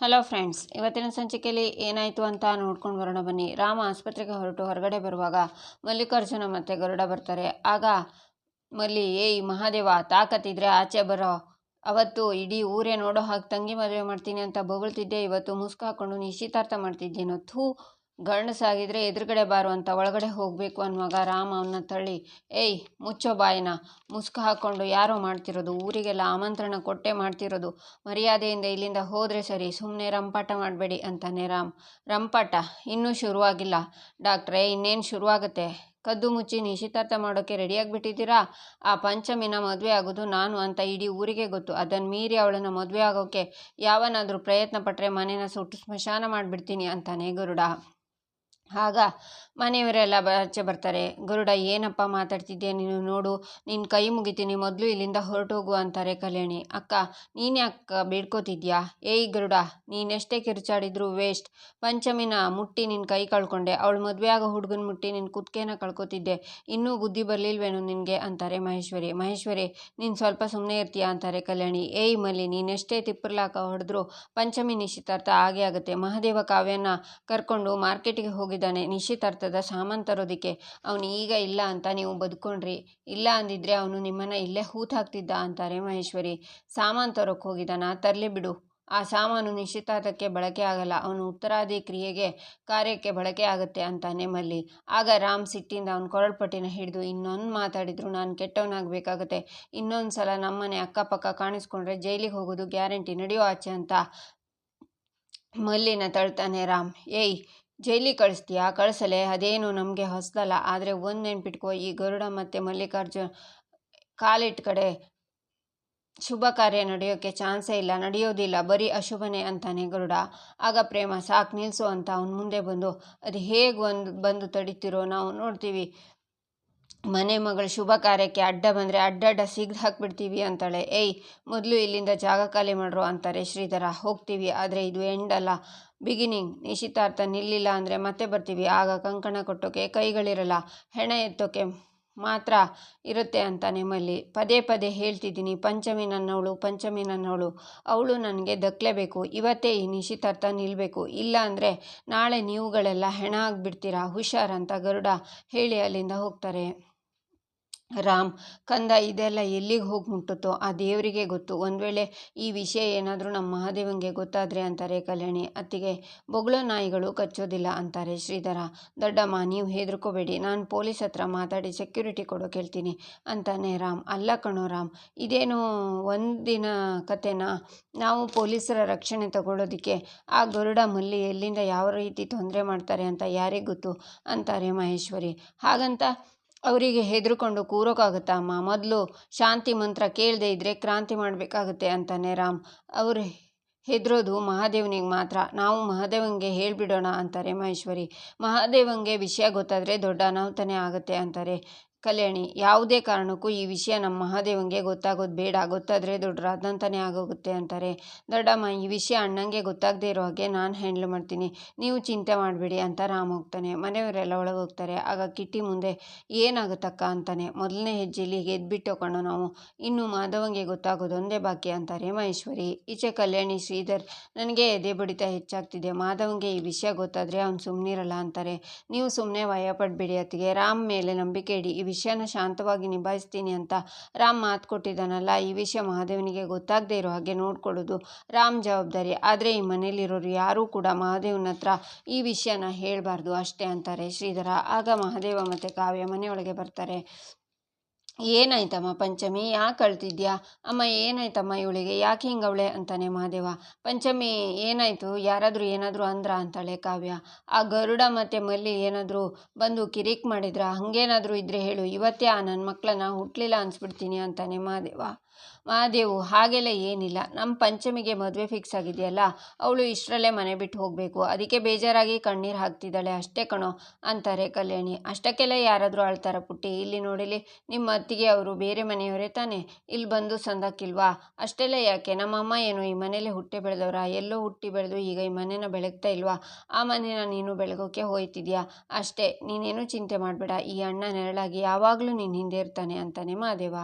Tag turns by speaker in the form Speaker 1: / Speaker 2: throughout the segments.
Speaker 1: Hello friends ಇವತ್ತಿನ ಸಂಚಿಕೆಯಲ್ಲಿ ಏನಾಯಿತು ಅಂತ ನೋಡ್ಕೊಂಡು ಬರೋಣ ಬನ್ನಿ. ರಾಮ ಆಸ್ಪತ್ರೆಗೆ ಹೊರಟು ಹೊರಗಡೆ ಬರುವಾಗ ಮಲ್ಲಿಕಾರ್ಜುನ ಮತ್ತು ಗರುಡ ಬರ್ತಾರೆ. ಆಗ ಮಲ್ಲಿ, ಏಯ್ ಮಹಾದೇವ, ತಾಕತ್ತಿದ್ರೆ ಆಚೆ ಬರೋ. ಅವತ್ತು ಇಡೀ ಊರೇ ನೋಡೋ ಹಾಗೆ ತಂಗಿ ಮದುವೆ ಮಾಡ್ತೀನಿ ಅಂತ ಬೊಗಳ್ತಿದ್ದೆ. ಇವತ್ತು ಮುಸ್ಕು ಹಾಕ್ಕೊಂಡು ನಿಶ್ಚಿತಾರ್ಥ ಮಾಡ್ತಿದ್ದೇನೋ. ಥೂ ಗಂಡಸಾಗಿದ್ರೆ ಎದುರುಗಡೆ ಬಾರು ಅಂತ ಒಳಗಡೆ ಹೋಗಬೇಕು ಅನ್ನುವಾಗ ರಾಮ ಅವನ್ನ ತಳ್ಳಿ, ಏಯ್, ಮುಚ್ಚೋ ಬಾಯಿನ. ಮುಸ್ಕು ಹಾಕ್ಕೊಂಡು ಯಾರೋ ಮಾಡ್ತಿರೋದು? ಊರಿಗೆಲ್ಲ ಆಮಂತ್ರಣ ಕೊಟ್ಟೆ ಮಾಡ್ತಿರೋದು. ಮರ್ಯಾದೆಯಿಂದ ಇಲ್ಲಿಂದ ಹೋದರೆ ಸರಿ ಸುಮ್ಮನೆ ರಂಪಾಟ ಮಾಡಬೇಡಿ, ಅಂತಾನೆ ರಾಮ್. ರಂಪಾಟ? ಇನ್ನೂ ಶುರುವಾಗಿಲ್ಲ. ಡಾಕ್ಟ್ರೇ, ಇನ್ನೇನು ಶುರುವಾಗುತ್ತೆ? ಕದ್ದು ಮುಚ್ಚಿ ನಿಶ್ಚಿತಾರ್ಥ ಮಾಡೋಕ್ಕೆ ರೆಡಿಯಾಗಿಬಿಟ್ಟಿದ್ದೀರಾ? ಆ ಪಂಚಮಿನ ಮದುವೆ ಆಗೋದು ನಾನು ಅಂತ ಇಡೀ ಊರಿಗೆ ಗೊತ್ತು. ಅದನ್ನು ಮೀರಿ ಅವಳನ್ನು ಮದುವೆ ಆಗೋಕ್ಕೆ ಯಾವನಾದರೂ ಪ್ರಯತ್ನ ಪಟ್ಟರೆ ಮನೇನ ಸುಟ್ಟು ಸ್ಮಶಾನ ಮಾಡಿಬಿಡ್ತೀನಿ, ಅಂತಾನೆ ಗರುಡ. ಆಗ ಮನೆಯವರೆಲ್ಲ ಆಚೆ ಬರ್ತಾರೆ. ಗರುಡ, ಏನಪ್ಪ ಮಾತಾಡ್ತಿದ್ದೆ ನೀನು ನೋಡು ನಿನ್ನ ಕೈ ಮುಗಿತೀನಿ, ಮೊದಲು ಇಲ್ಲಿಂದ ಹೊರಟೋಗು ಅಂತಾರೆ ಕಲ್ಯಾಣಿ. ಅಕ್ಕ ನೀನ್ಯಾಕೆ ಬೇಡ್ಕೋತಿದ್ಯಾ? ಏಯ್ ಗರುಡ ನೀನೆಷ್ಟೇ ಕಿರ್ಚಾಡಿದ್ರು ವೇಸ್ಟ್. ಪಂಚಮಿನ ಮುಟ್ಟಿ ನಿನ್ನ ಕೈ ಕಳ್ಕೊಂಡೆ. ಅವಳು ಮದುವೆ ಆಗೋ ಹುಡುಗನ ಮುಟ್ಟಿ ನಿನ್ನ ಕುದ್ಕೇನ ಕಳ್ಕೊತಿದ್ದೆ. ಇನ್ನೂ ಬುದ್ಧಿ ಬರಲಿಲ್ವೇನು ನಿನಗೆ? ಅಂತಾರೆ ಮಹೇಶ್ವರಿ. ಮಹೇಶ್ವರಿ, ನೀನು ಸ್ವಲ್ಪ ಸುಮ್ಮನೆ ಇರ್ತೀಯಾ? ಅಂತಾರೆ ಕಲ್ಯಾಣಿ. ಏಯ್ ಮಲ್ಲಿ ನೀನೆಷ್ಟೇ ತಿಪ್ಪರ್ಲಾಕ ಹೊಡೆದ್ರು ಪಂಚಮಿ ನಿಶ್ಚಿತಾರ್ಥ ಆಗೇ ಆಗುತ್ತೆ. ಮಹಾದೇವ ಕಾವ್ಯನ ಕರ್ಕೊಂಡು ಮಾರ್ಕೆಟಿಗೆ ಹೋಗಿದ್ದಾನೆ ನಿಶ್ಚಿತಾರ್ಥದ ಸಾಮಾನು ತರೋದಕ್ಕೆ, ಅವನು ಈಗ ಇಲ್ಲ ಅಂತ ನೀವು ಬದುಕೊಂಡ್ರಿ. ಇಲ್ಲ ಅಂದಿದ್ರೆ ಅವನು ನಿಮ್ಮನ್ನು ಇಲ್ಲೇ ಹೂತು ಹಾಕ್ತಿದ್ದ ಅಂತಾರೆ ಮಹೇಶ್ವರಿ. ಸಾಮಂತರಕ್ಕೆ ತರೋಕ್ಕೆ ಹೋಗಿದ್ದಾನ. ತರಲಿ ಬಿಡು. ಆ ಸಾಮಾನು ನಿಶ್ಚಿತಾರ್ಥಕ್ಕೆ ಬಳಕೆ ಆಗಲ್ಲ. ಅವನು ಉತ್ತರಾದಿ ಕ್ರಿಯೆಗೆ, ಕಾರ್ಯಕ್ಕೆ ಬಳಕೆ ಆಗುತ್ತೆ ಅಂತಾನೆ ಮಲ್ಲಿ. ಆಗ ರಾಮ್ ಸಿಟ್ಟಿಂದ ಅವನು ಕೊರಳ್ಪಟ್ಟಿನ ಹಿಡಿದು ಇನ್ನೊಂದು ಮಾತಾಡಿದ್ರು, ನಾನು ಕೆಟ್ಟವನಾಗಬೇಕಾಗುತ್ತೆ. ಇನ್ನೊಂದು ಸಲ ನಮ್ಮನೆ ಅಕ್ಕಪಕ್ಕ ಕಾಣಿಸ್ಕೊಂಡ್ರೆ ಜೈಲಿಗೆ ಹೋಗೋದು ಗ್ಯಾರಂಟಿ ನಡೆಯೋ ಆಚೆ ಅಂತ ಮಲ್ಲಿನ ತಳ್ತಾನೆ ರಾಮ್. ಏಯ್ ಜೈಲಿಗೆ ಕಳಿಸ್ತೀಯಾ? ಕಳಿಸಲೇ? ಅದೇನು ನಮಗೆ ಹೊಸದಲ್ಲ ಆದರೆ ಒಂದು ನೆನ್ಪಿಟ್ಕೋ, ಈ ಗರುಡ ಮತ್ತು ಮಲ್ಲಿಕಾರ್ಜುನ್ ಕಾಲಿಟ್ಟ ಕಡೆ ಶುಭ ಕಾರ್ಯ ನಡೆಯೋಕ್ಕೆ ಚಾನ್ಸೇ ಇಲ್ಲ. ನಡೆಯೋದಿಲ್ಲ. ಬರೀ ಅಶುಭನೇ ಅಂತಾನೆ ಗರುಡ. ಆಗ ಪ್ರೇಮ, ಸಾಕು ನಿಲ್ಲಿಸು ಅಂತ ಅವನ ಮುಂದೆ ಬಂದು, ಅದು ಹೇಗೆ ಒಂದು ಬಂದು ತಡಿತಿರೋ? ನಾವು ನೋಡ್ತೀವಿ. ಮನೆ ಮಗಳು ಶುಭ ಕಾರ್ಯಕ್ಕೆ ಅಡ್ಡ ಬಂದರೆ ಅಡ್ಡಡ್ಡ ಸಿಗ್ದು ಹಾಕ್ಬಿಡ್ತೀವಿ ಅಂತಾಳೆ. ಏಯ್, ಮೊದಲು ಇಲ್ಲಿಂದ ಜಾಗ ಖಾಲಿ ಮಾಡ್ರು ಅಂತಾರೆ ಶ್ರೀಧರ. ಹೋಗ್ತೀವಿ, ಆದರೆ ಇದು ಎಂಡ್ ಅಲ್ಲ. ಬಿಗಿನಿಂಗ್ ನಿಶ್ಚಿತಾರ್ಥ ನಿಲ್ಲಿಲ್ಲ ಅಂದರೆ ಮತ್ತೆ ಬರ್ತೀವಿ. ಆಗ ಕಂಕಣ ಕೊಟ್ಟೋಕೆ ಕೈಗಳಿರಲ್ಲ. ಹೆಣ ಎತ್ತೋಕೆ ಮಾತ್ರ ಇರುತ್ತೆ ಅಂತ ನಿಮ್ಮಲ್ಲಿ. ಪದೇ ಪದೇ ಹೇಳ್ತಿದ್ದೀನಿ, ಪಂಚಮಿ ನನ್ನವಳು ಪಂಚಮಿ ನನ್ನವಳು. ಅವಳು ನನಗೆ ದಕ್ಕಲೇಬೇಕು ಇವತ್ತೇ ಈ ನಿಶ್ಚಿತಾರ್ಥ ನಿಲ್ಲಬೇಕು ಇಲ್ಲ ಅಂದರೆ ನಾಳೆ ನೀವುಗಳೆಲ್ಲ ಹೆಣ ಆಗಿಬಿಡ್ತೀರಾ? ಹುಷಾರಂತ ಗರುಡ ಹೇಳಿ ಅಲ್ಲಿಂದ ಹೋಗ್ತಾರೆ. ರಾಮ್, ಕಂದ ಇದೆಲ್ಲ ಎಲ್ಲಿಗೆ ಹೋಗಿ ಮುಟ್ಟುತ್ತೋ ಆ ದೇವರಿಗೆ ಗೊತ್ತು. ಒಂದು ವೇಳೆ ಈ ವಿಷಯ ಏನಾದರೂ ನಮ್ಮ ಮಹಾದೇವಂಗೆ ಗೊತ್ತಾದರೆ, ಅಂತಾರೆ ಕಲ್ಯಾಣಿ. ಅತ್ತಿಗೆ ಬೊಗಳೋ ನಾಯಿಗಳು ಕಚ್ಚೋದಿಲ್ಲ, ಅಂತಾರೆ ಶ್ರೀಧರ. ದೊಡ್ಡಮ್ಮ ನೀವು ಹೆದರ್ಕೋಬೇಡಿ. ನಾನು ಪೊಲೀಸ್ ಹತ್ರ ಮಾತಾಡಿ ಸೆಕ್ಯೂರಿಟಿ ಕೊಡೋಕೆ ಹೇಳ್ತೀನಿ ಅಂತಾನೆ ರಾಮ್. ಅಲ್ಲ ಕಣೋ ರಾಮ್, ಇದೇನು ಒಂದಿನ ಕತೆನಾ? ನಾವು ಪೊಲೀಸರ ರಕ್ಷಣೆ ತಗೊಳ್ಳೋದಕ್ಕೆ ಆ ಗರುಡ ಮಲ್ಲಿ ಎಲ್ಲಿಂದ ಯಾವ ರೀತಿ ತೊಂದರೆ ಮಾಡ್ತಾರೆ ಅಂತ ಯಾರಿಗೆ ಗೊತ್ತು? ಅಂತಾರೆ ಮಹೇಶ್ವರಿ. ಹಾಗಂತ ಅವರಿಗೆ ಹೆದರ್ಕೊಂಡು ಕೂರೋಕ್ಕಾಗುತ್ತಾ ಅಮ್ಮ, ಮೊದಲು ಶಾಂತಿ ಮಂತ್ರ ಕೇಳದೆ ಇದ್ದರೆ ಕ್ರಾಂತಿ ಮಾಡಬೇಕಾಗುತ್ತೆ ಅಂತಾನೆ ರಾಮ್. ಅವರು ಹೆದರೋದು ಮಹಾದೇವನಿಗೆ ಮಾತ್ರ. ನಾವು ಮಹಾದೇವನಿಗೆ ಹೇಳಿಬಿಡೋಣ ಅಂತಾರೆ ಮಹೇಶ್ವರಿ. ಮಹಾದೇವಂಗೆ ವಿಷಯ ಗೊತ್ತಾದರೆ ದೊಡ್ಡ ಅನಾಹುತನೇ ಆಗುತ್ತೆ ಅಂತಾರೆ. ಕಲ್ಯಾಣಿ, ಯಾವುದೇ ಕಾರಣಕ್ಕೂ ಈ ವಿಷಯ ನಮ್ಮ ಮಹಾದೇವಂಗೆ ಗೊತ್ತಾಗೋದು ಬೇಡ. ಗೊತ್ತಾದರೆ ದೊಡ್ಡ ರಾದಂತನೇ ಆಗೋಗುತ್ತೆ ಅಂತಾರೆ. ದೊಡ್ಡಮ್ಮ, ಈ ವಿಷಯ ಅಣ್ಣಂಗೆ ಗೊತ್ತಾಗದೇ ಇರೋ ಹಾಗೆ ನಾನು ಹ್ಯಾಂಡ್ಲ್ ಮಾಡ್ತೀನಿ. ನೀವು ಚಿಂತೆ ಮಾಡಬೇಡಿ ಅಂತ ರಾಮ್ ಹೋಗ್ತಾನೆ. ಮನೆಯವರೆಲ್ಲ ಒಳಗೆ ಹೋಗ್ತಾರೆ ಆಗ ಕಿಟ್ಟಿ ಮುಂದೆ ಏನಾಗುತ್ತಕ್ಕ ಅಂತಾನೆ. ಮೊದಲನೇ ಹೆಜ್ಜೆಲಿ ಗೆದ್ಬಿಟ್ಟು ಕಣೋ ನಾವು. ಇನ್ನು ಮಾಧವಂಗೆ ಗೊತ್ತಾಗೋದು ಒಂದೇ ಬಾಕಿ ಅಂತಾರೆ ಮಹೇಶ್ವರಿ. ಈಚೆ ಕಲ್ಯಾಣಿ, ಶ್ರೀಧರ್, ನನಗೆ ಎದೆ ಬಡಿತ ಹೆಚ್ಚಾಗ್ತಿದೆ. ಮಾಧವಂಗೆ ಈ ವಿಷಯ ಗೊತ್ತಾದರೆ ಅವ್ನು ಸುಮ್ಮನಿರಲ್ಲ ಅಂತಾರೆ. ನೀವು ಸುಮ್ಮನೆ ಭಯಪಡಬೇಡಿ ಅತ್ತಿಗೆ. ರಾಮ್ ಮೇಲೆ ನಂಬಿಕೆ ಇಡಿ ಈ ವಿಷಯನ ಶಾಂತವಾಗಿ ನಿಭಾಯಿಸ್ತೀನಿ ಅಂತ ರಾಮ್ ಮಾತು ಕೊಟ್ಟಿದ್ದಾನಲ್ಲ, ಈ ವಿಷಯ ಮಹಾದೇವನಿಗೆ ಗೊತ್ತಾಗದೇ ಇರೋ ಹಾಗೆ ನೋಡ್ಕೊಳ್ಳೋದು ರಾಮ್ ಜವಾಬ್ದಾರಿ. ಆದರೆ ಈ ಮನೆಯಲ್ಲಿರೋರು ಯಾರೂ ಕೂಡ ಮಹಾದೇವನ ಹತ್ರ ಈ ವಿಷಯನ ಹೇಳಬಾರ್ದು ಅಷ್ಟೇ ಅಂತಾರೆ ಶ್ರೀಧರ. ಆಗ ಮಹಾದೇವ ಮತ್ತು ಕಾವ್ಯ ಮನೆಯೊಳಗೆ ಬರ್ತಾರೆ. ಏನಾಯ್ತಮ್ಮ ಪಂಚಮಿ? ಯಾಕೆ ಅಳ್ತಿದ್ಯಾ? ಅಮ್ಮ ಏನಾಯ್ತಮ್ಮ ಇವಳಿಗೆ? ಯಾಕೆ ಹಿಂಗವಳೆ ಅಂತಾನೆ ಮಹಾದೇವ. ಪಂಚಮಿ ಏನಾಯಿತು? ಯಾರಾದರೂ ಏನಾದರೂ ಅಂದ್ರ ಅಂತಾಳೆ ಕಾವ್ಯ. ಆ ಗರುಡ ಮತ್ತು ಮಲ್ಲಿ ಏನಾದರೂ ಬಂದು ಕಿರಿಕ್ ಮಾಡಿದ್ರ? ಹಾಗೇನಾದರೂ ಇದ್ದರೆ ಹೇಳು. ಇವತ್ತೇ ಆ ನನ್ನ ಮಕ್ಕಳನ್ನ ಹುಟ್ಟಲಿಲ್ಲ ಅನ್ಸ್ಬಿಡ್ತೀನಿ ಅಂತಾನೆ ಮಹಾದೇವ. ಮಹಾದೇವು, ಹಾಗೆಲ್ಲ ಏನಿಲ್ಲ. ನಮ್ಮ ಪಂಚಮಿಗೆ ಮದುವೆ ಫಿಕ್ಸ್ ಆಗಿದೆಯಲ್ಲ, ಅವಳು ಇಷ್ಟರಲ್ಲೇ ಮನೆ ಬಿಟ್ಟು ಹೋಗಬೇಕು. ಅದಕ್ಕೆ ಬೇಜಾರಾಗಿ ಕಣ್ಣೀರು ಹಾಕ್ತಿದ್ದಾಳೆ. ಅಷ್ಟೇ ಕಣೋ, ಅಂತಾರೆ ಕಲ್ಯಾಣಿ. ಅಷ್ಟಕ್ಕೆಲ್ಲ ಯಾರಾದರೂ ಅಳ್ತಾರ ಪುಟ್ಟಿ? ಇಲ್ಲಿ ನೋಡಿಲಿ ನಿಮ್ಮ ಅತ್ತಿಗೆ ಅವರು ಬೇರೆ ಮನೆಯವರೇ ತಾನೇ? ಇಲ್ಲಿ ಬಂದು ಸಂದಕ್ಕಿಲ್ವಾ? ಅಷ್ಟೆಲ್ಲ ಯಾಕೆ? ನಮ್ಮಮ್ಮ ಏನು ಈ ಮನೇಲಿ ಹುಟ್ಟಿ ಬೆಳೆದವ್ರ? ಎಲ್ಲೋ ಹುಟ್ಟಿ ಬೆಳೆದು ಈಗ ಈ ಮನೇನ ಬೆಳಗ್ತಾ ಇಲ್ವಾ? ಆ ಮನೇನ ನೀನು ಬೆಳಗೋಕೆ ಹೋಯ್ತಿದ್ಯಾ? ಅಷ್ಟೇ. ನೀನೇನು ಚಿಂತೆ ಮಾಡಬೇಡ. ಈ ಅಣ್ಣ ನೆರಳಾಗಿ ಯಾವಾಗಲೂ ನೀನು ಹಿಂದೆ ಇರ್ತಾನೆ, ಅಂತಾನೆ ಮಹಾದೇವ.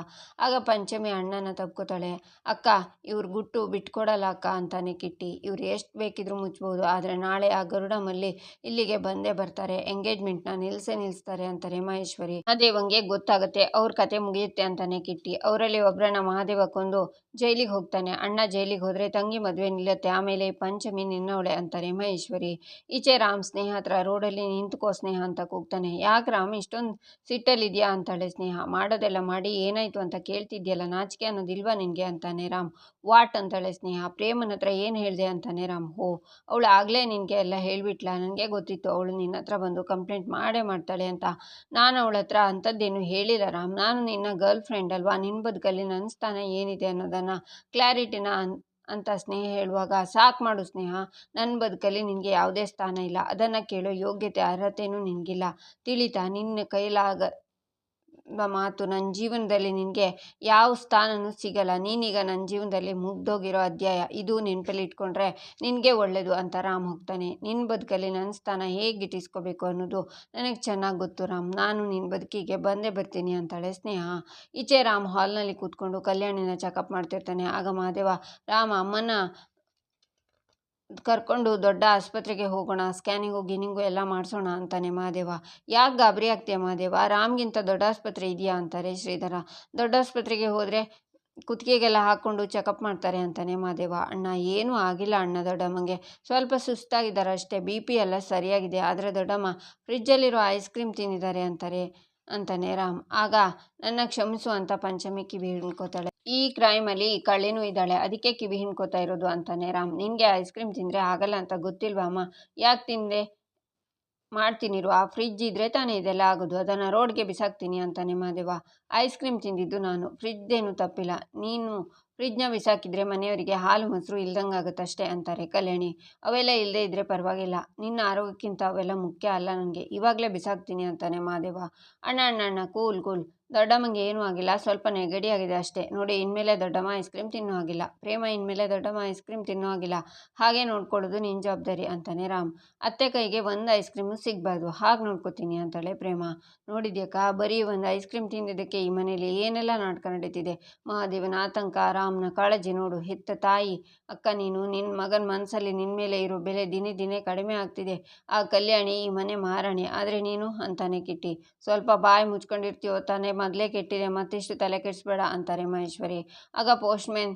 Speaker 1: ಆಗ ಪಂಚಮಿ ಅಣ್ಣ ಸ್ನೇಹನ ತಬ್ಕೋತಾಳೆ. ಅಕ್ಕ, ಇವ್ರ ಗುಟ್ಟು ಬಿಟ್ಕೊಡಲ್ಲ ಅಕ್ಕ, ಅಂತಾನೆ ಕಿಟ್ಟಿ. ಇವ್ರು ಎಷ್ಟು ಬೇಕಿದ್ರು ಮುಚ್ಬೋದು, ಆದರೆ ನಾಳೆ ಆ ಗರುಡ ಮಲ್ಲಿ ಇಲ್ಲಿಗೆ ಬಂದೇ ಬರ್ತಾರೆ. ಎಂಗೇಜ್ಮೆಂಟ್ನ ನಿಲ್ಸೆ ನಿಲ್ಲಿಸ್ತಾರೆ ಅಂತಾರೆ ಮಹೇಶ್ವರಿ. ಮಹಾದೇವಂಗೆ ಗೊತ್ತಾಗುತ್ತೆ, ಅವ್ರ ಕತೆ ಮುಗಿಯುತ್ತೆ, ಅಂತಾನೆ ಕಿಟ್ಟಿ. ಅವರಲ್ಲಿ ಒಬ್ಬರನ್ನ ಮಹಾದೇವ ಕೊಂದು ಜೈಲಿಗೆ ಹೋಗ್ತಾನೆ. ಅಣ್ಣ ಜೈಲಿಗೆ ಹೋದರೆ ತಂಗಿ ಮದುವೆ ನಿಲ್ಲುತ್ತೆ, ಆಮೇಲೆ ಪಂಚಮಿ ನಿನ್ನವಳೆ, ಅಂತಾರೆ ಮಹೇಶ್ವರಿ. ಈಚೆ ರಾಮ್ ಸ್ನೇಹ ಹತ್ರ ರೋಡಲ್ಲಿ ನಿಂತ್ಕೋ ಸ್ನೇಹ ಅಂತ ಕೂಗ್ತಾನೆ. ಯಾಕೆ ರಾಮ್, ಇಷ್ಟೊಂದು ಸಿಟ್ಟಲ್ಲಿದೆಯಾ? ಅಂತಾಳೆ ಸ್ನೇಹ. ಮಾಡೋದೆಲ್ಲ ಮಾಡಿ, ಏನಾಯ್ತು ಅಂತ ಕೇಳ್ತಿದ್ಯಲ್ಲ ನಾಚಿಕೆ ಅನ್ನೋದಿಲ್ವಾ ನಿನಗೆ ಅಂತಾನೆ ರಾಮ್. ವಾಟ್ ಅಂತಾಳೆ ಸ್ನೇಹ, ಪ್ರೇಮನ ಹತ್ರ ಏನು ಹೇಳಿದೆ ಅಂತಾನೆ ರಾಮ್. ಹೋ, ಅವಳು ಆಗಲೇ ನಿನಗೆ ಎಲ್ಲ ಹೇಳ್ಬಿಟ್ಲಾ. ನನಗೆ ಗೊತ್ತಿತ್ತು ಅವಳು ನಿನ್ನ ಹತ್ರ ಬಂದು ಕಂಪ್ಲೇಂಟ್ ಮಾಡೇ ಮಾಡ್ತಾಳೆ ಅಂತ. ನಾನು ಅವಳ ಹತ್ರ ಅಂಥದ್ದೇನು ಹೇಳಿಲ್ಲ ರಾಮ್. ನಾನು ನಿನ್ನ ಗರ್ಲ್ ಫ್ರೆಂಡ್ ಅಲ್ವಾ? ನಿನ್ನ ಬದುಕಲ್ಲಿ ನನ್ನ ಸ್ಥಾನ ಏನಿದೆ ಅನ್ನೋದನ್ನು ಕ್ಲಾರಿಟಿನ ಅಂತ ಸ್ನೇಹ ಹೇಳುವಾಗ, ಸಾಕು ಮಾಡು ಸ್ನೇಹ. ನನ್ನ ಬದುಕಲ್ಲಿ ನಿನಗೆ ಯಾವುದೇ ಸ್ಥಾನ ಇಲ್ಲ. ಅದನ್ನು ಕೇಳೋ ಯೋಗ್ಯತೆ ಅರ್ಹತೆಯೂ ನಿನಗಿಲ್ಲ. ತಿಳಿತಾ, ನಿನ್ನ ಕೈಲಾಗ ಮಾತು ನನ್ನ ಜೀವನದಲ್ಲಿ ನಿನಗೆ ಯಾವ ಸ್ಥಾನನೂ ಸಿಗಲ್ಲ. ನೀನೀಗ ನನ್ನ ಜೀವನದಲ್ಲಿ ಮುಗ್ದೋಗಿರೋ ಅಧ್ಯಾಯ ಇದು ನೆನಪಲ್ಲಿ ಇಟ್ಕೊಂಡ್ರೆ ನಿನಗೆ ಒಳ್ಳೆಯದು ಅಂತ ರಾಮ್ ಹೋಗ್ತಾನೆ. ನಿನ್ನ ಬದುಕಲ್ಲಿ ನನ್ನ ಸ್ಥಾನ ಹೇಗೆ ಗಿಟ್ಟಿಸ್ಕೋಬೇಕು ಅನ್ನೋದು ನನಗೆ ಚೆನ್ನಾಗಿ ಗೊತ್ತು ರಾಮ್. ನಾನು ನಿನ್ನ ಬದುಕಿಗೆ ಬಂದೇ ಬರ್ತೀನಿ ಅಂತಾಳೆ ಸ್ನೇಹ. ಈಚೆ ರಾಮ್ ಹಾಲ್ನಲ್ಲಿ ಕೂತ್ಕೊಂಡು ಕಲ್ಯಾಣಿನ ಚೆಕಪ್ ಮಾಡ್ತಿರ್ತಾನೆ. ಆಗ ಮಹಾದೇವ, ರಾಮ, ಅಮ್ಮನ ಕರ್ಕೊಂಡು ದೊಡ್ಡ ಆಸ್ಪತ್ರೆಗೆ ಹೋಗೋಣ, ಸ್ಕ್ಯಾನಿಂಗು ಗಿನಿಂಗು ಎಲ್ಲ ಮಾಡಿಸೋಣ ಅಂತಾನೆ ಮಹಾದೇವ. ಯಾಕೆ ಗಾಬರಿ ಆಗ್ತೀಯ ಮಹಾದೇವ? ರಾಮ್ಗಿಂತ ದೊಡ್ಡ ಆಸ್ಪತ್ರೆ ಇದೆಯಾ ಅಂತಾರೆ ಶ್ರೀಧರ. ದೊಡ್ಡ ಆಸ್ಪತ್ರೆಗೆ ಹೋದರೆ ಕುತ್ತಿಗೆಗೆಲ್ಲ ಹಾಕ್ಕೊಂಡು ಚೆಕಪ್ ಮಾಡ್ತಾರೆ ಅಂತಾನೆ ಮಹಾದೇವ. ಅಣ್ಣ, ಏನೂ ಆಗಿಲ್ಲ ಅಣ್ಣ ದೊಡ್ಡಮ್ಮಂಗೆ. ಸ್ವಲ್ಪ ಸುಸ್ತಾಗಿದ್ದಾರೆ ಅಷ್ಟೇ ಬಿ ಪಿ ಎಲ್ಲ ಸರಿಯಾಗಿದೆ, ಆದರೆ ದೊಡ್ಡಮ್ಮ ಫ್ರಿಜ್ಜಲ್ಲಿರೋ ಐಸ್ ಕ್ರೀಮ್ ತಿಂದಿದ್ದಾರೆ ಅಂತಾರೆ, ಅಂತಾನೆ ರಾಮ್. ಆಗ ನನ್ನ ಕ್ಷಮಿಸು ಅಂತ ಪಂಚಮಿ ಕಿವಿ ಈ ಕ್ರೈಮಲ್ಲಿ ಕಳ್ಳಿನೂ ಇದ್ದಾಳೆ. ಅದಕ್ಕೆ ಕಿವಿ ಹಿಂಡ್ಕೋತಾ ಇರೋದು ಅಂತಾನೆ ರಾಮ್. ನಿನಗೆ ಐಸ್ ಕ್ರೀಮ್ ತಿಂದರೆ ಆಗಲ್ಲ ಅಂತ ಗೊತ್ತಿಲ್ವಾ ಅಮ್ಮ? ಯಾಕೆ ತಿಂದೆ? ಮಾಡ್ತೀನಿರು ಆ ಫ್ರಿಜ್ ಇದ್ರೆ ತಾನೇ ಇದೆಲ್ಲ ಆಗೋದು. ಅದನ್ನು ರೋಡ್ಗೆ ಬಿಸಾಕ್ತೀನಿ ಅಂತಾನೆ ಮಾದೇವ. ಐಸ್ ಕ್ರೀಮ್ ತಿಂದಿದ್ದು ನಾನು. ಫ್ರಿಜ್ದೇನು ತಪ್ಪಿಲ್ಲ. ನೀನು ಫ್ರಿಜ್ನ ಬಿಸಾಕಿದ್ರೆ ಮನೆಯವರಿಗೆ ಹಾಲು ಮೊಸರು ಇಲ್ದಂಗೆ ಅಂತಾರೆ ಕಲ್ಯಾಣಿ. ಅವೆಲ್ಲ ಇಲ್ಲದೆ ಇದ್ದರೆ ಪರವಾಗಿಲ್ಲ. ನಿನ್ನ ಆರೋಗ್ಯಕ್ಕಿಂತ ಅವೆಲ್ಲ ಮುಖ್ಯ ಅಲ್ಲ ನನಗೆ. ಇವಾಗಲೇ ಬಿಸಾಕ್ತೀನಿ ಅಂತಾನೆ ಮಾದೇವ. ಅಣ್ಣ ಅಣ್ಣ ಅಣ್ಣ, ಕೂಲ್ ಕೂಲ್. ದೊಡ್ಡಮ್ಮಂಗೆ ಏನೂ ಆಗಿಲ್ಲ ಸ್ವಲ್ಪ ನೆಗಡಿ ಆಗಿದೆ ಅಷ್ಟೇ. ನೋಡಿ, ಇನ್ಮೇಲೆ ದೊಡ್ಡಮ್ಮ ಐಸ್ ಕ್ರೀಮ್ ತಿನ್ನೋ ಆಗಿಲ್ಲ. ಪ್ರೇಮ ಇನ್ಮೇಲೆ ದೊಡ್ಡಮ್ಮ ಐಸ್ ಕ್ರೀಮ್ ತಿನ್ನೋ ಆಗಿಲ್ಲ. ಹಾಗೆ ನೋಡ್ಕೊಳ್ಳೋದು ನಿನ್ನ ಜವಾಬ್ದಾರಿ ಅಂತಾನೆ ರಾಮ್. ಅತ್ತೆ ಕೈಗೆ ಒಂದು ಐಸ್ ಕ್ರೀಮು ಸಿಗಬಾರ್ದು. ಹಾಗೆ ನೋಡ್ಕೋತೀನಿ ಅಂತಾಳೆ ಪ್ರೇಮ. ನೋಡಿದ್ಯಾಕ ಬರೀ ಒಂದು ಐಸ್ ಕ್ರೀಮ್ ತಿಂದಿದ್ದಕ್ಕೆ ಈ ಮನೇಲಿ ಏನೆಲ್ಲ ನಾಟಕ ನಡೀತಿದೆ? ಮಹಾದೇವನ ಆತಂಕ, ರಾಮ್ನ ಕಾಳಜಿ ನೋಡು. ಹೆತ್ತ ತಾಯಿ, ಅಕ್ಕ ನೀನು ನಿನ್ನ ಮಗನ ಮನಸ್ಸಲ್ಲಿ ನಿನ್ನ ಮೇಲೆ ಇರೋ ಬೆಲೆ ದಿನೇ ದಿನೇ ಕಡಿಮೆ ಆಗ್ತಿದೆ. ಆ ಕಲ್ಯಾಣಿ ಈ ಮನೆ ಮಹಾರಾಣಿ ಆದರೆ ನೀನು ಅಂತಾನೆ ಕಿಟ್ಟಿ. ಸ್ವಲ್ಪ ಬಾಯಿ ಮುಚ್ಕೊಂಡಿರ್ತೀವೋ ತಾನೇ ಮೊದಲೇ ಕೆಟ್ಟಿದೆ, ಮತ್ತಿಷ್ಟು ತಲೆ ಕೆಡಿಸ್ಬೇಡ ಅಂತಾರೆ ಮಹೇಶ್ವರಿ. ಆಗ postman,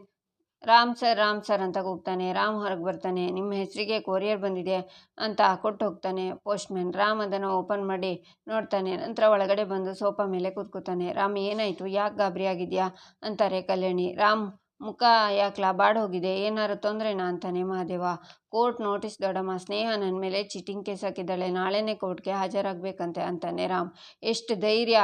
Speaker 1: Ram sir Ram sir ಅಂತ ಕೂಗ್ತಾನೆ. ರಾಮ್ ಹೊರಗೆ ಬರ್ತಾನೆ. ನಿಮ್ಮ ಹೆಸರಿಗೆ ಕೊರಿಯರ್ ಬಂದಿದೆ ಅಂತ ಕೊಟ್ಟು ಹೋಗ್ತಾನೆ ಪೋಸ್ಟ್ಮ್ಯಾನ್. ರಾಮ್ ಅದನ್ನು ಓಪನ್ ಮಾಡಿ ನೋಡ್ತಾನೆ. ನಂತರ ಒಳಗಡೆ ಬಂದು ಸೋಫಾ ಮೇಲೆ ಕೂತ್ಕೋತಾನೆ. ರಾಮ್, ಏನಾಯಿತು? ಯಾಕೆ ಗಾಬರಿ ಆಗಿದೆಯಾ? ಅಂತಾರೆ ಕಲ್ಯಾಣಿ. ರಾಮ್, ಮುಖ ಯಾಕೆ ಲಾಬಾಡ್ ಹೋಗಿದೆ? ತೊಂದರೆನಾ? ಅಂತಾನೆ ಮಹಾದೇವ. ಕೋರ್ಟ್ ನೋಟಿಸ್ ದೊಡ್ಡಮ್ಮ. ಸ್ನೇಹ ನನ್ನ ಮೇಲೆ ಚೀಟಿಂಗ್ ಕೇಸ್ ಹಾಕಿದ್ದಾಳೆ. ನಾಳೆನೇ ಕೋರ್ಟ್ಗೆ ಹಾಜರಾಗಬೇಕಂತೆ ಅಂತಾನೆ ರಾಮ್. ಎಷ್ಟು ಧೈರ್ಯ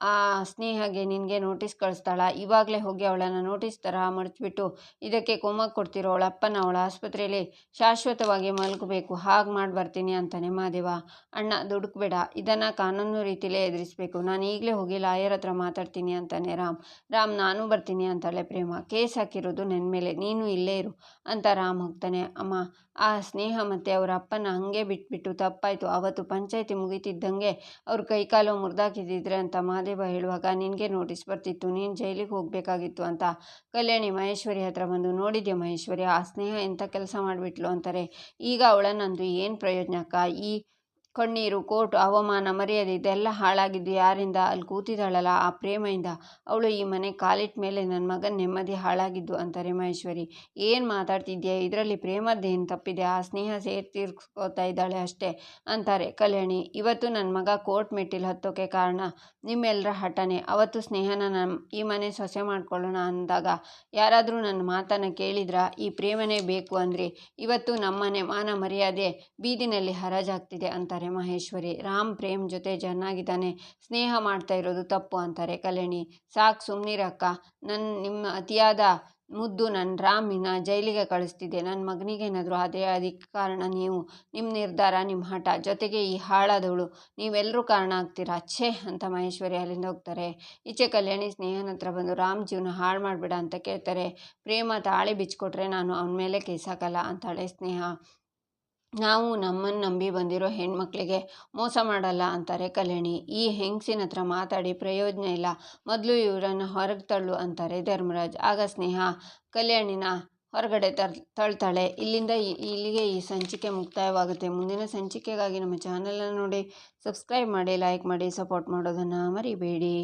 Speaker 1: ಆ ಸ್ನೇಹಗೆ ನಿನಗೆ ನೋಟಿಸ್ ಕಳಿಸ್ತಾಳ. ಇವಾಗಲೇ ಹೋಗಿ ಅವಳನ್ನು ನೋಟಿಸ್ ಥರ ಮಡಚಿಬಿಟ್ಟು ಇದಕ್ಕೆ ಕೋಮಕ್ ಕೊಡ್ತಿರೋ ಅವಳ ಅಪ್ಪನ ಅವಳ ಆಸ್ಪತ್ರೆಯಲ್ಲಿ ಶಾಶ್ವತವಾಗಿ ಮಲಗಬೇಕು. ಹಾಗೆ ಮಾಡಿ ಬರ್ತೀನಿ ಅಂತಾನೆ ಮಾದೇವ. ಅಣ್ಣ, ದುಡುಕ್ಬೇಡ. ಇದನ್ನು ಕಾನೂನು ರೀತಿಲೇ ಎದುರಿಸಬೇಕು. ನಾನು ಈಗಲೇ ಹೋಗಿ ಲಾಯರ್ ಹತ್ರ ಮಾತಾಡ್ತೀನಿ ಅಂತಾನೆ ರಾಮ್. ರಾಮ್, ನಾನು ಬರ್ತೀನಿ ಅಂತಾಳೆ ಪ್ರೇಮ. ಕೇಸ್ ಹಾಕಿರೋದು ನನ್ನ ಮೇಲೆ. ನೀನು ಇಲ್ಲೇ ಇರು ಅಂತ ರಾಮ್ ಹೋಗ್ತಾನೆ. ಅಮ್ಮ, ಆ ಸ್ನೇಹ ಮತ್ತು ಅವರ ಅಪ್ಪನ ಹಾಗೆ ಬಿಟ್ಬಿಟ್ಟು ತಪ್ಪಾಯಿತು. ಅವತ್ತು ಪಂಚಾಯಿತಿ ಮುಗಿತಿದ್ದಂಗೆ ಅವ್ರ ಕೈಕಾಲು ಮುರಿದಾಕಿದ್ದಿದ್ರೆ ಅಂತ ಮಹಾದೇವ ಹೇಳುವಾಗ ನಿನಗೆ ನೋಟಿಸ್ ಬರ್ತಿತ್ತು, ನೀನು ಜೈಲಿಗೆ ಹೋಗಬೇಕಾಗಿತ್ತು ಅಂತ. ಕಲ್ಯಾಣಿ ಮಹೇಶ್ವರಿ ಹತ್ರ ಬಂದು, ನೋಡಿದ್ಯ ಮಹೇಶ್ವರಿ, ಆ ಸ್ನೇಹ ಎಂಥ ಕೆಲಸ ಮಾಡಿಬಿಟ್ಲು? ಅಂತಾರೆ. ಈಗ ಅವಳನ್ನಂದು ಏನು ಪ್ರಯೋಜನಕ್ಕ? ಈ ಕಣ್ಣೀರು, ಕೋಟು, ಅವಮಾನ, ಮರ್ಯಾದೆ ಇದೆಲ್ಲ ಹಾಳಾಗಿದ್ದು ಯಾರಿಂದ? ಅಲ್ಲಿ ಕೂತಿದ್ದಾಳಲ್ಲ ಆ ಪ್ರೇಮೆಯಿಂದ. ಅವಳು ಈ ಮನೆ ಕಾಲಿಟ್ಟ ಮೇಲೆ ನನ್ನ ಮಗನ ನೆಮ್ಮದಿ ಹಾಳಾಗಿದ್ದು ಅಂತಾರೆ ಮಹೇಶ್ವರಿ. ಏನು ಮಾತಾಡ್ತಿದ್ಯಾ? ಇದರಲ್ಲಿ ಪ್ರೇಮದ್ದೇನು ತಪ್ಪಿದೆ? ಆ ಸ್ನೇಹ ಸೇರ್ತಿರ್ಕೋತಾ ಇದ್ದಾಳೆ ಅಷ್ಟೇ ಅಂತಾರೆ ಕಲ್ಯಾಣಿ. ಇವತ್ತು ನನ್ನ ಮಗ ಕೋರ್ಟ್ ಮೆಟ್ಟಿಲು ಹತ್ತೋಕೆ ಕಾರಣ ನಿಮ್ಮೆಲ್ಲರ ಹಠನೆ. ಅವತ್ತು ಸ್ನೇಹನ ನಮ್ಮ ಈ ಮನೆ ಸೊಸೆ ಮಾಡ್ಕೊಳ್ಳೋಣ ಅಂದಾಗ ಯಾರಾದರೂ ನನ್ನ ಮಾತನ್ನು ಕೇಳಿದ್ರ? ಈ ಪ್ರೇಮನೇ ಬೇಕು ಅಂದರೆ. ಇವತ್ತು ನಮ್ಮನೆ ಮಾನ ಮರ್ಯಾದೆ ಬೀದಿನಲ್ಲಿ ಹರಾಜಾಗ್ತಿದೆ ಅಂತಾರೆ ಮಹೇಶ್ವರಿ, ರಾಮ್ ಪ್ರೇಮ್ ಜೊತೆ ಚೆನ್ನಾಗಿದ್ದಾನೆ, ಸ್ನೇಹ ಮಾಡ್ತಾ ಇರೋದು ತಪ್ಪು ಅಂತಾರೆ ಕಲ್ಯಾಣಿ. ಸಾಕು ಸುಮ್ಮನಿರಕ್ಕ ನನ್ನ ನಿಮ್ಮ ಅತಿಯಾದ ಮುದ್ದು ನನ್ನ ರಾಮಿನ ಜೈಲಿಗೆ ಕಳಿಸ್ತಿದೆ ನನ್ನ ಮಗನಿಗೇನಾದರೂ ಅದೇ ಅದಕ್ಕೆ ಕಾರಣ ನೀವು. ನಿಮ್ಮ ನಿರ್ಧಾರ ನಿಮ್ಮ ಹಠ. ಜೊತೆಗೆ ಈ ಹಾಳಾದವಳು. ನೀವೆಲ್ಲರೂ ಕಾರಣ ಆಗ್ತೀರಾ? ಛೇ ಅಂತ ಮಹೇಶ್ವರಿ ಅಲ್ಲಿಂದ ಹೋಗ್ತಾರೆ. ಈಚೆ ಕಲ್ಯಾಣಿ ಸ್ನೇಹನ ಹತ್ರ ಬಂದು, ರಾಮ್ ಜೀವನ ಹಾಳು ಮಾಡಿಬಿಡ ಅಂತ ಕೇಳ್ತಾರೆ. ಪ್ರೇಮ ತಾಳಿ ಬಿಚ್ಚಿಕೊಟ್ರೆ ನಾನು ಅವನ ಮೇಲೆ ಕೇಸಾಕಲ್ಲ ಅಂತಾಳೆ ಸ್ನೇಹ. ನಾವು ನಮ್ಮನ್ನು ನಂಬಿ ಬಂದಿರೋ ಹೆಣ್ಮಕ್ಳಿಗೆ ಮೋಸ ಮಾಡಲ್ಲ ಅಂತಾರೆ ಕಲ್ಯಾಣಿ. ಈ ಹೆಂಗಸಿನ ಹತ್ರ ಮಾತಾಡಿ ಪ್ರಯೋಜನ ಇಲ್ಲ. ಮೊದಲು ಇವರನ್ನು ಹೊರಗೆ ತಳ್ಳು ಅಂತಾರೆ ಧರ್ಮರಾಜ್. ಆಗ ಸ್ನೇಹ, ಕಲ್ಯಾಣಿನ ಹೊರಗಡೆ ತರ್, ತಳ್ತಾಳೆ. ಇಲ್ಲಿಂದ ಇಲ್ಲಿಗೆ ಈ ಸಂಚಿಕೆ ಮುಕ್ತಾಯವಾಗುತ್ತೆ. ಮುಂದಿನ ಸಂಚಿಕೆಗಾಗಿ ನಮ್ಮ ಚಾನಲನ್ನು ನೋಡಿ, ಸಬ್ಸ್ಕ್ರೈಬ್ ಮಾಡಿ, ಲೈಕ್ ಮಾಡಿ, ಸಪೋರ್ಟ್ ಮಾಡೋದನ್ನು ಮರಿಬೇಡಿ.